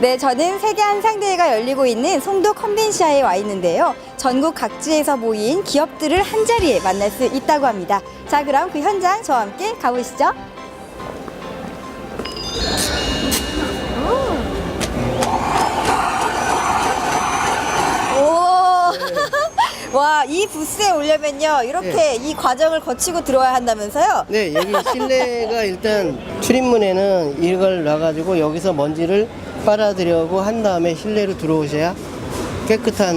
네, 저는 세계 한상대회가 열리고 있는 송도 컨벤시아에 와 있는데요. 전국 각지에서 모인 기업들을 한 자리에 만날 수 있다고 합니다. 자, 그럼 그 현장 저와 함께 가보시죠. 오! 와, 이 부스에 오려면요, 이렇게 이 과정을 거치고 들어와야 한다면서요? 네, 여기 실내가 일단 출입문에는 이걸 놔가지고 여기서 먼지를 빨아들여고 한 다음에 실내로 들어오셔야 깨끗한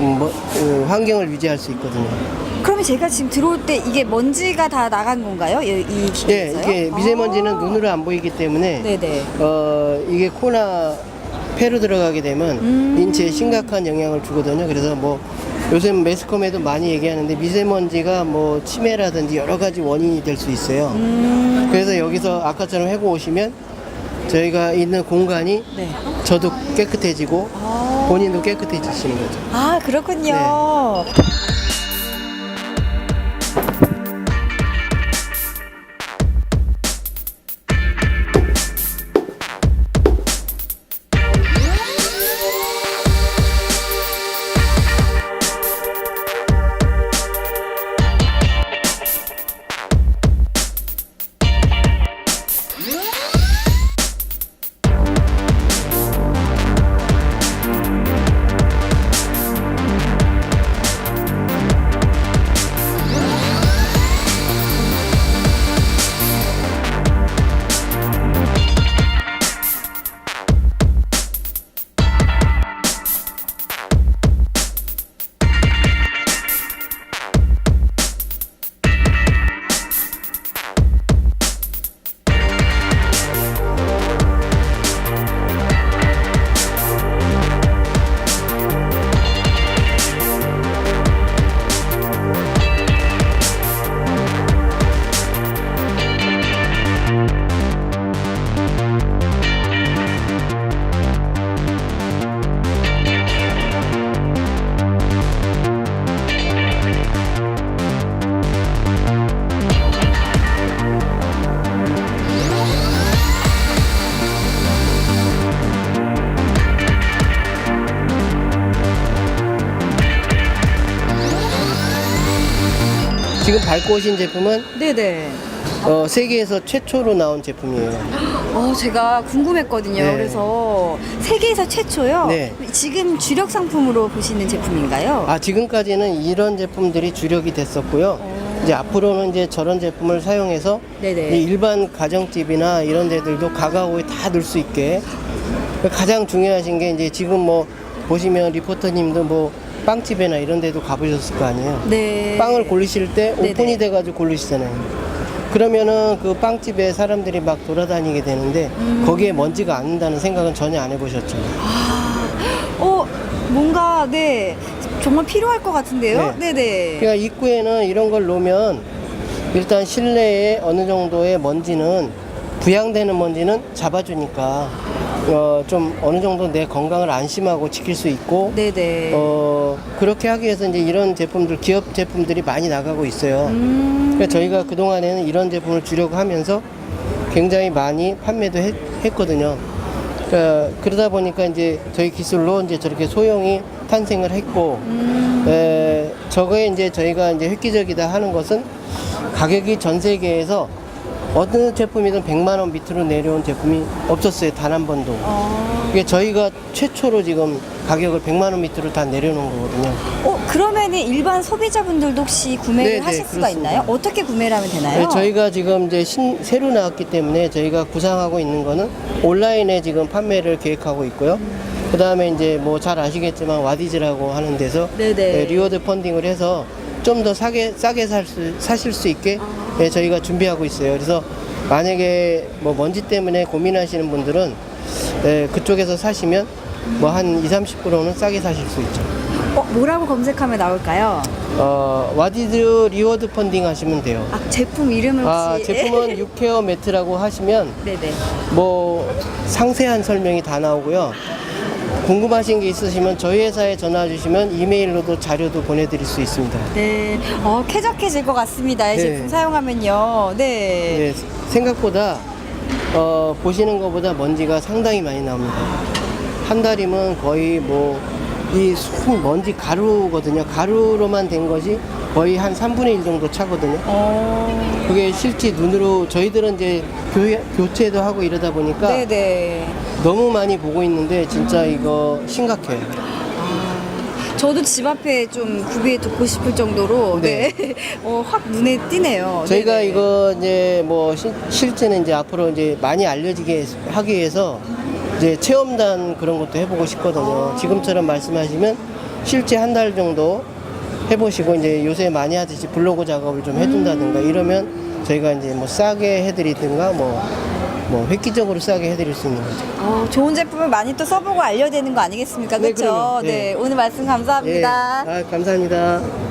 음, 뭐, 어, 환경을 유지할 수 있거든요. 그러면 제가 지금 들어올 때 이게 먼지가 다 나간 건가요? 이, 이 네, 기계에서요? 이게 미세먼지는 아. 눈으로 안 보이기 때문에 네네. 어, 이게 코나 폐로 들어가게 되면 음. 인체에 심각한 영향을 주거든요. 그래서 뭐 요새 매스컴에도 많이 얘기하는데 미세먼지가 뭐 치매라든지 여러 가지 원인이 될 수 있어요. 음. 그래서 여기서 아까처럼 해고 오시면 저희가 있는 공간이 네. 저도 깨끗해지고 아, 본인도 깨끗해지시는 거죠. 아 그렇군요. 네. 지금 밟고 오신 제품은 네네. 어, 세계에서 최초로 나온 제품이에요. 어 제가 궁금했거든요. 네. 그래서 세계에서 최초요. 네. 지금 주력 상품으로 보시는 제품인가요? 아 지금까지는 이런 제품들이 주력이 됐었고요. 이제 앞으로는 이제 저런 제품을 사용해서 네네. 이제 일반 가정집이나 이런 데들도 가가오에 다 넣을 수 있게 가장 중요하신 게 이제 지금 뭐 보시면 리포터님도 뭐 빵집이나 이런 데도 가보셨을 거 아니에요. 네. 빵을 고르실 때 네네. 오픈이 돼가지고 고르시잖아요. 그러면은 그 빵집에 사람들이 막 돌아다니게 되는데 음. 거기에 먼지가 안 난다는 생각은 전혀 안 해보셨죠. 어 뭔가 네 정말 필요할 것 같은데요. 네. 네네. 그러니까 입구에는 이런 걸 놓으면 일단 실내에 어느 정도의 먼지는 부양되는 먼지는 잡아주니까 어, 좀 어느 정도 내 건강을 안심하고 지킬 수 있고 네네. 어, 그렇게 하기 위해서 이제 이런 제품들 기업 제품들이 많이 나가고 있어요. 음. 그래서 저희가 그 동안에는 이런 제품을 주려고 하면서 굉장히 많이 판매도 했, 했거든요. 그러니까 그러다 보니까 이제 저희 기술로 이제 저렇게 소형이 탄생을 했고, 음. 에, 저거에 이제 저희가 이제 획기적이다 하는 것은 가격이 전 세계에서 어느 제품이든 100만 원 밑으로 내려온 제품이 없었어요. 단 한 번도. 어. 이게 저희가 최초로 지금 가격을 100만 원 밑으로 다 내려놓은 거거든요. 어 그러면은 일반 소비자분들도 혹시 구매를 네, 네, 하실 수가 그렇습니다. 있나요? 어떻게 구매를 하면 되나요? 네, 저희가 지금 이제 신, 새로 나왔기 때문에 저희가 구상하고 있는 거는 온라인에 지금 판매를 계획하고 있고요. 그 다음에 이제 뭐 잘 아시겠지만 와디즈라고 하는 데서 네네. 네, 리워드 펀딩을 해서 좀 더 싸게, 싸게 살 수, 사실 수 있게 네, 저희가 준비하고 있어요. 그래서 만약에 뭐 먼지 때문에 고민하시는 분들은 네, 그쪽에서 사시면 뭐 한 20, 30%는 싸게 사실 수 있죠. 어, 뭐라고 검색하면 나올까요? 어, 와디즈 리워드 펀딩 하시면 돼요. 아 제품 이름을 혹시 아, 제품은 육케어 매트라고 하시면 네네. 뭐 상세한 설명이 다 나오고요. 궁금하신 게 있으시면 저희 회사에 전화 주시면 이메일로도 자료도 보내드릴 수 있습니다. 네, 어, 쾌적해질 것 같습니다. 이 네. 제품 사용하면요. 네. 네, 생각보다 어, 보시는 것보다 먼지가 상당히 많이 나옵니다. 한 달이면 거의 뭐, 이손 먼지 가루거든요. 가루로만 된 것이 거의 한 3분의 1 정도 차거든요. 어. 그게 실제 눈으로 저희들은 이제 교, 교체도 하고 이러다 보니까 네네. 너무 많이 보고 있는데 진짜 이거 심각해요. 저도 집 앞에 좀 구비해 두고 싶을 정도로 네. 네. 어, 확 눈에 띄네요. 저희가 네네. 이거 이제 뭐 시- 실제는 이제 앞으로 이제 많이 알려지게 하기 위해서 이제 체험단 그런 것도 해보고 싶거든요. 지금처럼 말씀하시면 실제 한 달 정도 해보시고 이제 요새 많이 하듯이 블로그 작업을 좀 해둔다든가 이러면 저희가 이제 뭐 싸게 해드리든가 뭐, 뭐 획기적으로 싸게 해드릴 수 있는 거죠. 어, 좋은 제품을 많이 또 써보고 알려야 되는 거 아니겠습니까? 네, 그렇죠? 그럼요. 네, 예. 오늘 말씀 감사합니다. 예. 아, 감사합니다.